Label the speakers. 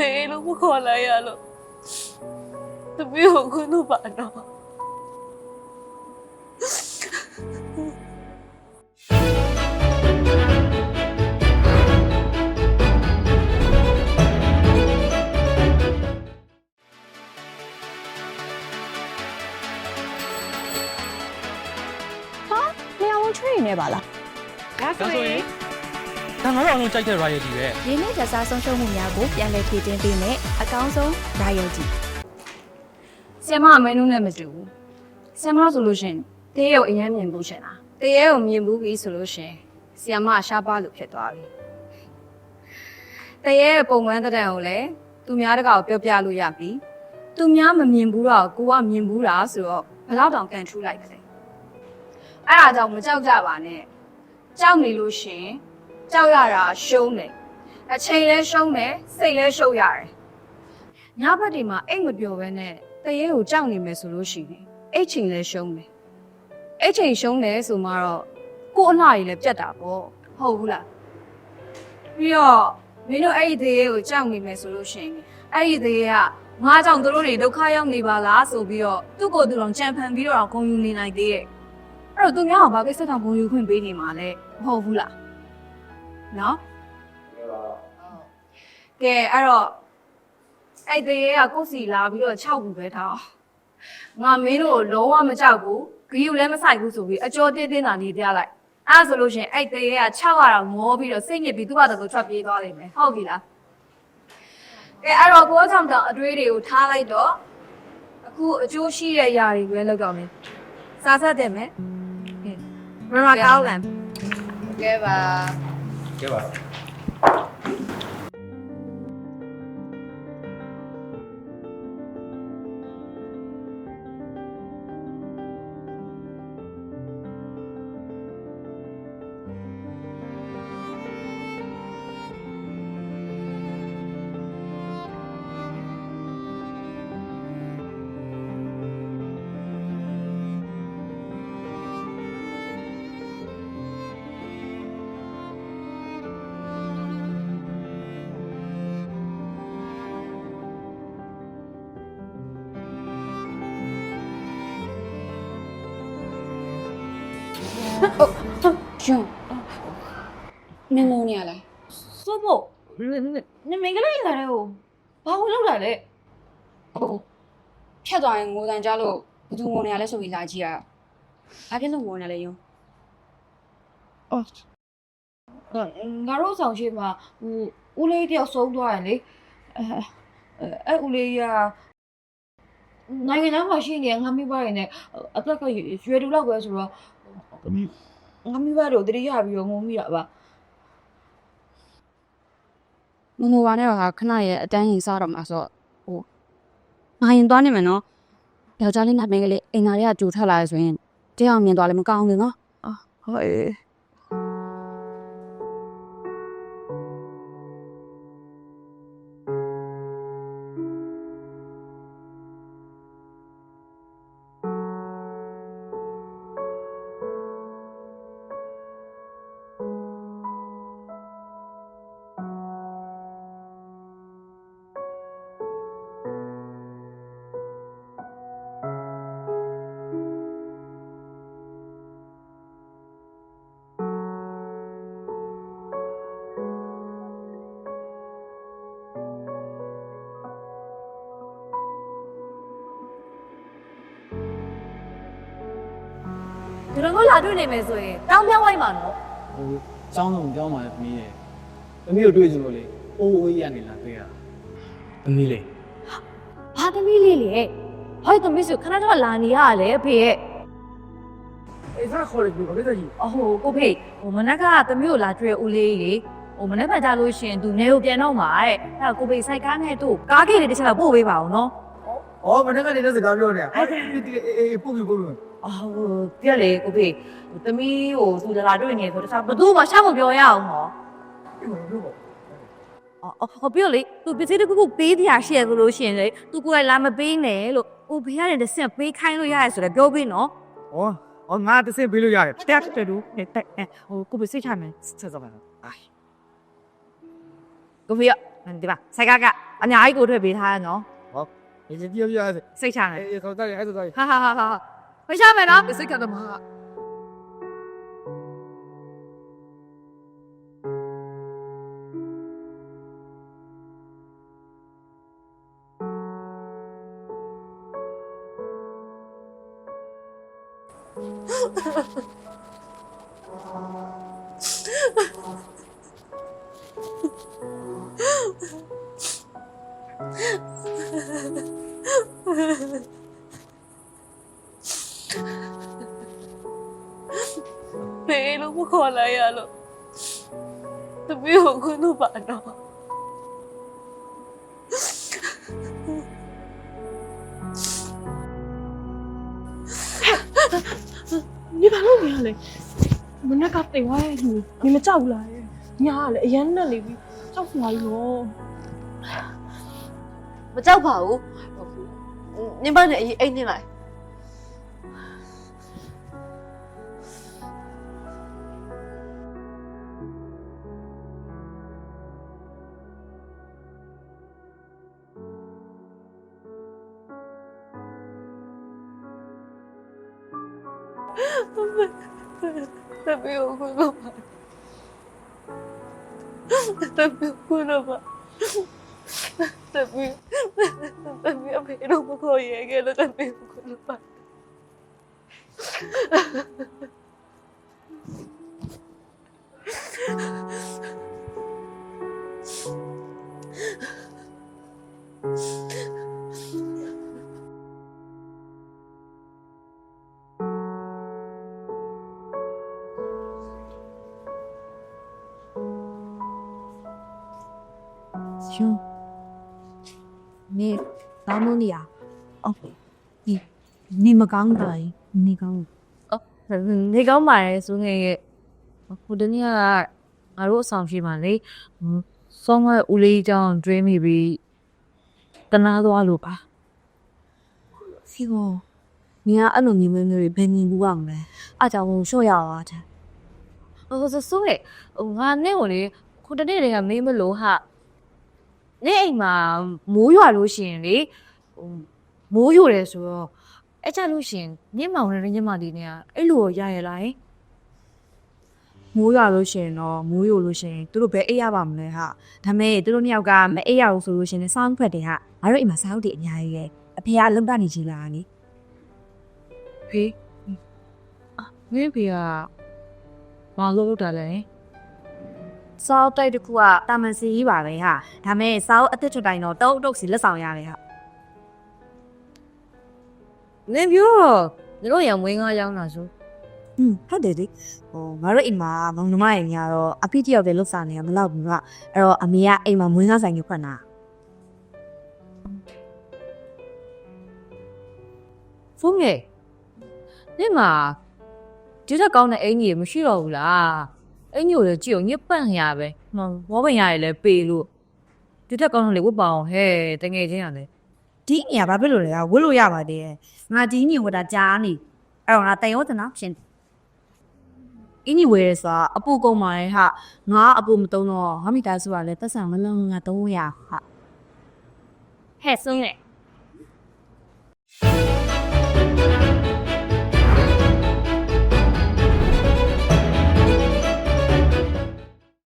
Speaker 1: ဖေးလို့မခေါ်လိုက်ရလို့သမီးကိုခွင့်လို့ပါတော့
Speaker 2: ငါတို့အောင်လုံးကြိုက်တဲ့ royalty ပဲ
Speaker 3: ရင်းနှီးကြစားဆုံးရှုံးမှုများကိုပြန်လည်ဖြည့်တင်းပေးမယ်အကောင်းဆုံး royalty
Speaker 4: ဆီယမအမဲနုနဲ့မတူဘူးဆီယမဆိုလို့ရှရင်တေးရုံအရင်မြင်ဘူးရှင်လားတေးရုံမြင်ဘူးပြီဆိုလို့ရှရင်ဆီယမအရှားပါလို့ဖြစ်သွားပြီတေးရဲ့ပုံမှန်တဲ့တန်ကိုလည်းသူများတကောက်ပြောပြလို့ရပြီသူများမမြင်ဘူးတော့ကိုကမြင်ဘူးလားဆိုတော့ဘယ်တော့တောင်ကန်ထူးလိုက်တယ်အဲ့ဒါကြောင့်မကြောက်ကြပါနဲ့ကြောက်နေလို့ရှရင် ကြောက်ရတာရှုံးတယ်အချိန်လဲရှုံးတယ်စိတ်လဲရှုပ်ရတယ်ညဘက်တွေမှာအိတ်မပျော်ဘဲနဲ့တရေကိုကြောက်နေမယ်ဆိုလို့ရှိရင်အိတ်ချိန်လည်းရှုံးတယ်အိတ်ချိန်ရှုံးတယ်ဆိုမှတော့ကို့အလှကြီးလည်းပြတ်တာပေါ့ဟုတ်ဘူးလားပြီးတော့မင်းတို့အဲ့ဒီတရေကိုကြောက်နေမယ်ဆိုလို့ရှိရင်အဲ့ဒီတရေကငါကြောင့်တို့တွေဒုက္ခရောက်နေပါလားဆိုပြီးတော့သူ့ကိုယ်သူတော်ကြံဖန်ပြီးတော့ဂုံယူနေနိုင်သေးရဲ့အဲ့တော့သူများကဘာကိစ္စတောင်ဂုံယူခွင့်ပေးနေမှာလဲမဟုတ်ဘူးလား နော်ကဲအဲ့တော့အဲ့တရေကကိုယ်စီလာပြီးတော့6ဘူးပဲထားငါမင်းတို့လုံးဝမကြောက်ဘူးဂီယူလည်းမဆိုင်ဘူးဆိုပြီးအကျော်တင်းတင်းတာနေပြလိုက်အဲ့ဒါဆိုလို့ရှရင်အဲ့တရေက6ရတော့မောပြီးတော့စိတ်ညစ်ပြီးသူ့ဘာသူထွက်ပြေးသွားလိမ့်မယ်ဟုတ်ပြီလားကဲအဲ့တော့ကိုယ်ကြောင့်တောင်အတွေးတွေကိုထားလိုက်တော့အခုအကျိုးရှိတဲ့ຢာတွေပဲလောက်တော့မယ်စားဆက်တယ်မယ်ကဲမမကောင်းလန်ကဲပါ
Speaker 2: ကဲပါ
Speaker 4: ရှင်နင်းလုံးနေရလား
Speaker 1: စိုးဖို့နမင်္ဂလာလာတဲ့ဟိုဘာဝင်လောက်တာလဲ
Speaker 4: ဟုတ်ဖြတ်သွားရင်ငိုတန်ကြလို့ဘယ်သူငိုနေရလဲဆိုပြီးလာကြည့်ရဘာဖြစ်လို့ငိုနေလဲယုံ
Speaker 1: ငါတို့ဆောင်ရှိမှာဟိုဦးလေးတယောက်ဆုံးသွားတယ်လေအဲအဲဦးလေးကနိုင်ငံသားမှာရှိနေငါမိဘတွေနဲ့အသက်ကရွယ်တူလောက်ပဲဆိုတော့ ငါမိဘတို့တတိယပြီးတော့ငုံမိတာပါ
Speaker 4: မငိုပါနဲ့တော့ဟာခဏရဲ့အတန်းရင်စားတော့မှာဆိုတော့ဟိုငါရင်သွားနေမယ်နော်ယောက်ျားလေးနာမည်ကလေးအိမ်သားတွေကကြိုထွက်လာရဆိုရင်တရားမြင်သွားလည်းမကောင်းဘူးနော်
Speaker 1: ဟုတ်အေး
Speaker 4: ဒီလိုမျိုးလာတွေ့နေမယ်ဆိုရင်တောင်းပြောင်းလိုက်ပါနော်
Speaker 5: ဟိုကျောင်းဆောင်ပြောင်းมาသမီးရဲ့သမီးကိုတွေ့ကြလို့လေအိုးအိုးရနေလာတွေ့ရသမီးလေ
Speaker 4: ဘာသမီးလေးလေဟောသမီးဆိုခဏတော့လာနေရတယ်အဖေရဲ့
Speaker 5: အေးစားခေါ်တယ်ဘာကိစ္စကြီး
Speaker 1: အဟိုကိုဖေဟိုမနက်ကသမီးကိုလာတွေ့ဦးလေးလေဟိုမနက်မှကြလို့ရှင်သူနေကိုပြန်တော့မှာတဲ့အဲ့ဒါကိုဖေစိုက်ကားနဲ့သူ့ကားကေးလေးတစ်ချက်တော့ပို့ပေးပါအောင်နော်
Speaker 5: ဩမနေ့ကနေတဲ့စကားပြောနေတာအဲ့ဒီအေးပို့ပြီးပို့ပြီး
Speaker 1: အော်ဟိုပြက်လေကိုဖေသမီးဟိုသူလာလာတွေ့နေဆိုတခြားဘသူမှရှောက်မပြောရအောင်ဟောအော်ဟောပြောလေသူပစ္စည်းတခုခုပေးတရားရှိရဆိုလို့ရှိရင်လေသူကိုယ်လည်းလာမပေးနဲ့လို့ဟိုဖေရတယ်တစ်ဆင့်ပေးခိုင်းလို့ရတယ်ဆိုတော့ပြောပေးနော်
Speaker 5: ဩဩငါတစ်ဆင့်ပေးလို့ရတယ်တက်တယ်လို့တက်ဟိုကိုပစ္စည်းချမယ်ဆက်စောပါအိုင်
Speaker 1: ကိုဖေရ
Speaker 6: ဒီပါဆိုင်ကကအများကြီးကိုထွက်ပေးထားရနော်
Speaker 5: ဟုတ်ဒီကြည့်ပြပြ
Speaker 6: စိတ်ချတယ်
Speaker 5: အေးခေါ်တက်ရအဲ့ဒါတော့
Speaker 6: ဟာဟာဟာဟာ ဖိရှားမယ်နော်
Speaker 5: စိတ်ကတော့မှာ
Speaker 7: ဖေးလို့မခေါ်လိုက်ရလို့တပည့်ကိုခွင့်လို့ပါတော့
Speaker 8: 你ဘာလို့နေရလဲမနေ့ကတင်သွားရဲ့ညီညီမကြောက်ဘူးလားညာကလည်းအရန်နဲ့နေပြီကြောက်စ ရာကြီးရော
Speaker 7: မကြောက်ပါဘူးနင်မနဲ့အရ ရဲခဲ့လို့တပည့်ကိုခွင့်လို့ပါ
Speaker 6: ရှင်နေတောင်းလို့နေရအော်ဒီနေမကောင်းတာနေကောင်း
Speaker 1: နေကောင်းပါတယ်ဆိုငယ်ရဲ့ဟိုတနေ့ကငါတို့အဆောင်ရှိမှလေစောင်းကဦးလေးကြောင့်တွေးမိပြီးတနာသွားလို့ပါ
Speaker 6: စီကိုနေကအဲ့လိုမျိုးမျိုးတွေဘယ်နေဘူးအောင်လဲအားကြောင့်ရှော့ရအောင်တဲ့
Speaker 1: ဟိုဆိုဆိုငယ်ဟိုငါနဲ့ကိုလေခုတနေ့တည်းကမေးမလို့ဟာ နေအိမ်မှာမိုးရွာလို့ရှိရင်လေဟိုမိုးရွတယ်ဆိုတော့အဲ့ကြလို့ရှိရင်ညင်မောင်နဲ့ညင်မဒီနေကအဲ့လိုရရလား
Speaker 6: မိုးရွာလို့ရှိရင်တော့မိုးရွလို့ရှိရင်သူတို့ဘယ်အိပ်ရပါမလဲဟာဒါမဲ့သူတို့နှစ်ယောက်ကမအိပ်ရဘူးဆိုလို့ရှိရင်စောင်းဖက်တယ်ဟာငါတို့အိမ်မှာစောင်းတွေအများကြီးရဲ့အဖေကအလုံးတနေချင်လာနိ
Speaker 1: ဖေးအာမင်းဖေးကဘာလို့လုပ်တာလဲ
Speaker 6: စောင်းတိုက်တစ်ခုကတာမန်စီကြီးပါပဲဟာဒါမဲ့စောင်းအသက်ထွက်တိုင်းတော့တုံးတုတ်စီလက်ဆောင်ရတယ်ဟာ
Speaker 1: နင်ပြောတော့ညီတို့ရံမွေးငါးရောင်းတာဆို
Speaker 6: อืมဟုတ်တယ်လေဟိုငါတို့အိမ်မှာမောင်နှမရဲ့ညာတော့အဖေတယောက်တည်းလှုပ်ဆောင်နေရမလောက်ဘူးကအဲ့တော့အမေကအိမ်မှာမွေးငါဆိုင်ကိုဖွင့်တာ
Speaker 1: ဖုန်းငယ်နင်မှာဒီတက်ကောင်းတဲ့အင်ကြီးမရှိတော့ဘူးလား အင်ကြီးကိုလည်းကြည့်အောင်ညစ်ပတ်ရပဲဟောဘောပင်ရည်လည်းပေလို့ဒီတက်ကောင်းတယ်ဝတ်ပါအောင်ဟဲ့တငယ်ချင်းရတယ်
Speaker 6: ဒီနေရာဘာဖြစ်လို့လဲဝတ်လို့ရပါသေးရဲ့ငါဒီညဝတ်တာကြားနေအဲ့တော့ငါတန်ရောတနာဖြစ်အင်းကြီးဝယ်ရဆိုအပူကုန်ပါရဲ့ဟာငါအပူမတုံးတော့ငါမိသားစုကလည်းတက်ဆံမလုံးငါ300ဟာ
Speaker 1: ဟဲ့ဆုံးငယ်